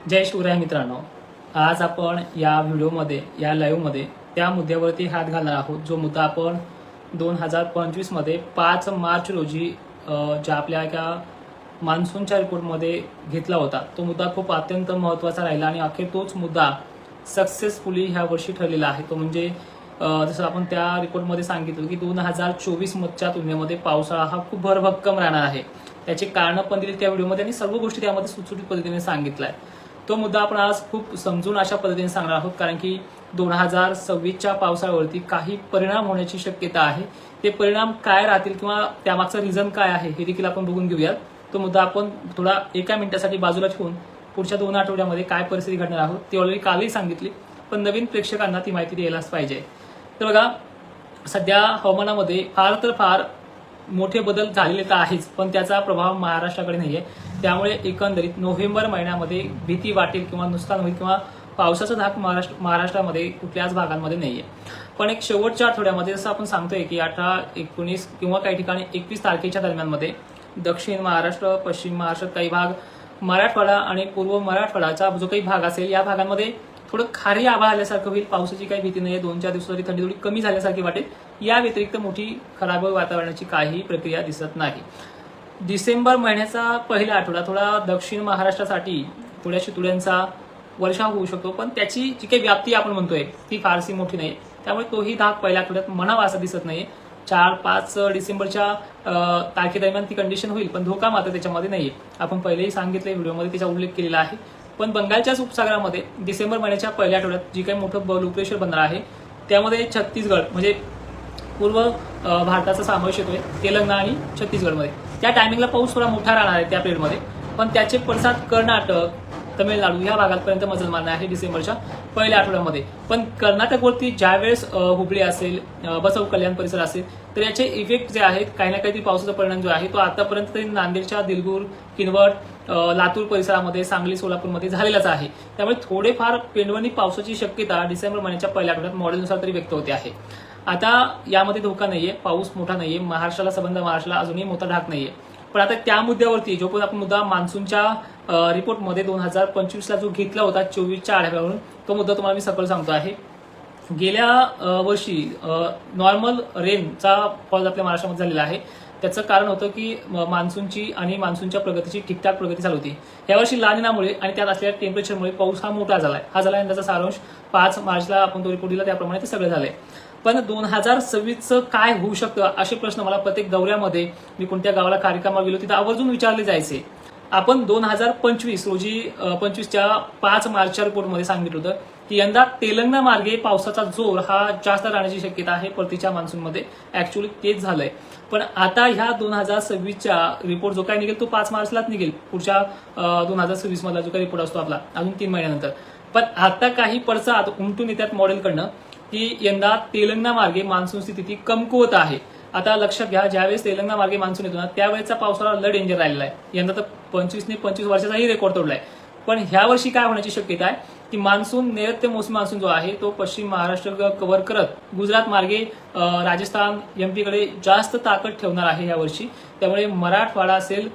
जय शिवराय मित्रांनो. आज आपण या व्हिडिओमध्ये या लाईव्हमध्ये त्या मुद्द्यावरती हात घालणार आहोत जो मुद्दा आपण दोन हजार पंचवीसमध्ये पाच मार्च रोजी ज्या आपल्या एका मान्सूनच्या रिपोर्टमध्ये घेतला होता तो मुद्दा खूप अत्यंत महत्त्वाचा राहिला आणि अखेर तोच मुद्दा सक्सेसफुली ह्या वर्षी ठरलेला आहे. तो म्हणजे जसं आपण त्या रिपोर्टमध्ये सांगितलं की दोन हजार चोवीस मधच्या तुलनेमध्ये पावसाळा हा खूप भरभक्कम राहणार आहे. त्याचे कारणं पण दिली त्या व्हिडिओमध्ये आणि सर्व गोष्टी त्यामध्ये सुटसुटीत पद्धतीने सांगितलं आहे तो मुद्दा आपण आज खूप समजून अशा पद्धतीने सांगणार आहोत कारण की दोन हजार सव्वीसच्या पावसाळ्यावरती काही परिणाम होण्याची शक्यता आहे. ते परिणाम काय राहतील किंवा त्यामागचं रिझन काय आहे हे देखील आपण बघून घेऊयात. तो मुद्दा आपण थोडा एका मिनिटासाठी बाजूला ठेवून पुढच्या दोन आठवड्यामध्ये काय परिस्थिती घडणार आहोत ती ऑलरेडी कालही सांगितली पण नवीन प्रेक्षकांना ती माहिती द्यायलाच पाहिजे. तर बघा सध्या हवामानामध्ये फार तर फार मोठे बदल झालेले तर आहेच पण त्याचा प्रभाव महाराष्ट्राकडे नाहीये. त्यामुळे एकंदरीत नोव्हेंबर महिन्यामध्ये भीती वाटेल किंवा नुकसान होईल किंवा पावसाचा धाक महाराष्ट्र महाराष्ट्रामध्ये कुठल्याच भागांमध्ये नाहीये. पण एक शेवटच्या आठवड्यामध्ये जसं आपण सांगतोय की अठरा एकोणीस किंवा काही ठिकाणी एकवीस तारखेच्या दरम्यानमध्ये दक्षिण महाराष्ट्र पश्चिम महाराष्ट्रात काही भाग मराठवाडा आणि पूर्व मराठवाडाचा जो काही भाग असेल या भागांमध्ये थोडं खारी आभाळ आल्यासारखं होईल. पावसाची काही भीती नाही दोन चार दिवसाची थंडी थोडी कमी झाल्यासारखी वाटेल. या व्यतिरिक्त मोठी खराब वातावरणाची काही प्रक्रिया दिसत नाही. डिसेंबर महिन्याचा पहिला आठवडा थोडा दक्षिण महाराष्ट्रासाठी थोड्या शितुड्यांचा वर्षा होऊ शकतो. पण त्याची जी काही व्याप्ती आपण म्हणतोय ती फारशी मोठी नाही. त्यामुळे तोही धाक पहिल्या आठवड्यात म्हणावा असं दिसत नाही चार पाच डिसेंबरच्या तारखेदरम्यान ती कंडिशन होईल पण धोका मात्र त्याच्यामध्ये नाहीये. आपण पहिलेही सांगितले व्हिडिओमध्ये त्याचा उल्लेख केलेला आहे. पण बंगालच्याच उपसागरामध्ये डिसेंबर महिन्याच्या पहिल्या आठवड्यात जी काही मोठं लो प्रेशर बनणार आहे त्यामध्ये छत्तीसगड म्हणजे पूर्व भारताचा समावेश येतोय तेलंगणा आणि छत्तीसगडमध्ये. त्या टायमिंगला पाऊस थोडा मोठा राहणार आहे त्या पिरियडमध्ये पण त्याचे पडसाद कर्नाटक तमिळनाडू या भागापर्यंत मजल मारणार आहे डिसेंबरच्या पहिल्या आठवड्यामध्ये. पण कर्नाटकवरती ज्यावेळेस हुबळी असेल बसव कल्याण परिसर असेल तर याचे इफेक्ट जे आहेत काही ना काहीतरी पावसाचा परिणाम जो आहे तो आतापर्यंत तरी नांदेडच्या दिलगूर किनवट लातूर परिसरामध्ये सांगली सोलापूरमध्ये झालेलाच आहे. त्यामुळे थोडेफार पेंडवणी पावसाची शक्यता डिसेंबर महिन्याच्या पहिल्या आठवड्यात मॉडेलनुसार तरी व्यक्त होते आहे. आता यामध्ये धोका नाहीये पाऊस मोठा नाहीये महाराष्ट्राला संबंध महाराष्ट्राला अजूनही मोठा ढाक नाहीये. पण आता त्या मुद्द्यावरती जो पण आपण मुद्दा मान्सूनच्या रिपोर्टमध्ये दोन हजार पंचवीसला जो घेतला होता चोवीसच्या आढाव्यावरून तो मुद्दा तुम्हाला मी सकल सांगतो आहे. गेल्या वर्षी नॉर्मल रेनचा फॉल आपल्या महाराष्ट्रामध्ये झालेला आहे. त्याचं कारण होतं की म- मान्सूनची आणि मान्सूनच्या प्रगतीची ठीकठाक प्रगती चालू होती. यावर्षी लानिनामुळे आणि त्यात असलेल्या टेम्परेचरमुळे पाऊस हा मोठा झाला आहे हा झाला यंदाचा सारांश. पाच मार्चला आपण तो रिपोर्ट दिला त्याप्रमाणे ते सगळं झालंय. पण दोन हजार सव्वीसचं काय होऊ शकतं असे प्रश्न मला प्रत्येक दौऱ्यामध्ये मी कोणत्या गावाला कार्यक्रमाला गेलो तिथे आवर्जून विचारले जायचे. आपण दोन हजार पंचवीस रोजी पंचवीसच्या पाच मार्चच्या रिपोर्टमध्ये सांगितलं होतं की यंदा तेलंगणा मार्गे पावसाचा जोर हा जास्त राहण्याची शक्यता आहे परतीच्या मान्सूनमध्ये. ऍक्च्युअली तेच झालंय. पण आता ह्या दोन हजार सव्वीसच्या रिपोर्ट जो काय निघेल तो पाच मार्चलाच निघेल. पुढच्या दोन हजार सव्वीस मधला जो काही रिपोर्ट असतो आपला अजून तीन महिन्यानंतर. पण आता काही पडसाद उमटून येतात मॉडेलकडनं की यंदा तेलंगणा मार्गे मान्सून स्थिती कमकुवत आहे. आता लक्षात घ्या ज्यावेळेस तेलंगणा मार्गे मान्सून येतो ना त्यावेळेचा पावसाळा लय डेंजर राहिलेला आहे. यंदा तर पंचवीसने पंचवीस वर्षाचाही रेकॉर्ड तोडलाय. पण ह्या वर्षी काय होण्याची शक्यता आहे? की मान्सून नैऋत्य मोसमी मान्सून जो आहे तो पश्चिम महाराष्ट्र कव्हर करत गुजरात मार्गे राजस्थान एमपीकडे जास्त ताकद ठेवणार आहे या वर्षी. त्यामुळे मराठवाडा असेल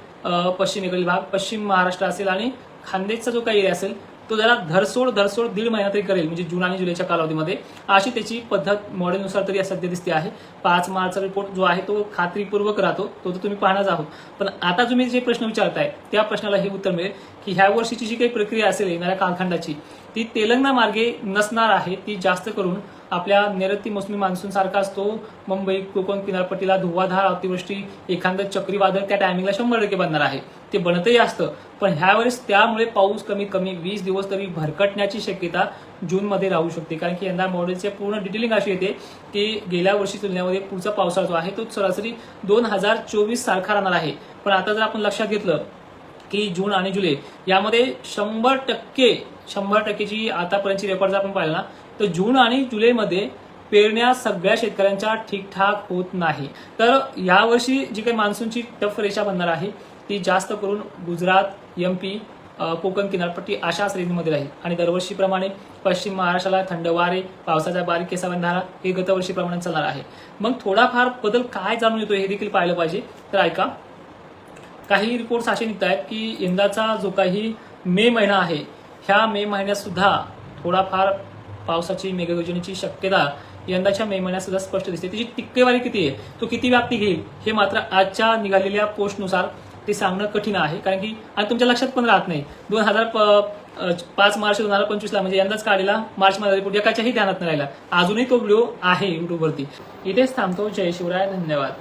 पश्चिमेकडील भाग पश्चिम महाराष्ट्र असेल आणि खानदेशचा जो काही एरिया असेल तो जरा धरसोड धरसोड दीड महिना तरी करेल म्हणजे जून आणि जुलैच्या कालावधीमध्ये. अशी त्याची पद्धत मॉडेलनुसार तरी सध्या दिसते आहे. पाच मार्चचा रिपोर्ट जो आहे तो खात्रीपूर्वक राहतो तो तर तुम्ही पाहणार आहोत. पण आता तुम्ही जे प्रश्न विचारताय त्या प्रश्नाला हे उत्तर मिळेल की ह्या वर्षीची जी काही प्रक्रिया असेल येणाऱ्या कालखंडाची ती तेलंगणा मार्गे नसणार आहे ती जास्त करून आपल्या नैऋत्य मोसमी मान्सून सारखा असतो. मुंबई कोकण किनारपट्टीला धुवाधार अतिवृष्टी एखादं चक्रीवादळ त्या टायमिंगला शंभर टक्के बनणार आहे. ते बनतही असतं पण ह्यावेळेस त्यामुळे पाऊस कमीत कमी वीस दिवस तरी भरकटण्याची शक्यता जूनमध्ये राहू शकते. कारण की यंदा मॉडेलचे पूर्ण डिटेलिंग अशी येते की गेल्या वर्षी तुलनेमध्ये पुढचा पावसाळा जो आहे तो सरासरी दोन हजार चोवीस सारखा राहणार आहे. पण आता जर आपण लक्षात घेतलं की जून आणि जुलै. यामध्ये शंभर टक्के शंभर टक्केची आतापर्यंतची रेकॉर्ड जर आपण पाहिलं ना तर जून आणि जुलैमध्ये पेरण्या सगळ्या शेतकऱ्यांच्या ठीकठाक होत नाही. तर यावर्षी जी काही मान्सूनची टफ रेषा बनणार आहे ती जास्त करून गुजरात एमपी कोकण किनारपट्टी अशाच रेंजमध्ये राहील. आणि दरवर्षीप्रमाणे पश्चिम महाराष्ट्राला थंड वारे पावसाचा बारीक केसा बंधारा हे गतवर्षीप्रमाणे चालणार आहे. मग थोडाफार बदल काय जाणून येतो हे देखील पाहिलं पाहिजे. तर ऐका काही रिपोर्ट्स असे निघत आहेत की यंदाचा जो काही मे महिना आहे ह्या मे महिन्यात सुद्धा थोडाफार पावसाची मेघगर्जनेची शक्यता यंदाच्या मे महिन्यात सुद्धा स्पष्ट दिसते. त्याची टिक्केवारी किती आहे? तो किती व्याप्ती घेईल? हे मात्र आजच्या निघालेल्या पोस्टनुसार ते सांगणं कठीण आहे. कारण की आणि तुमच्या लक्षात पण राहत नाही. दोन हजार पाच मार्च दोन हजार पंचवीसला म्हणजे यंदाच काढलेला मार्च मध्ये रिपोर्ट एकाच्याही ध्यानात नाही राहिला. अजूनही तो व्हिडिओ आहे युट्यूबवरती इथेच थांबतो. जय शिवराय. धन्यवाद.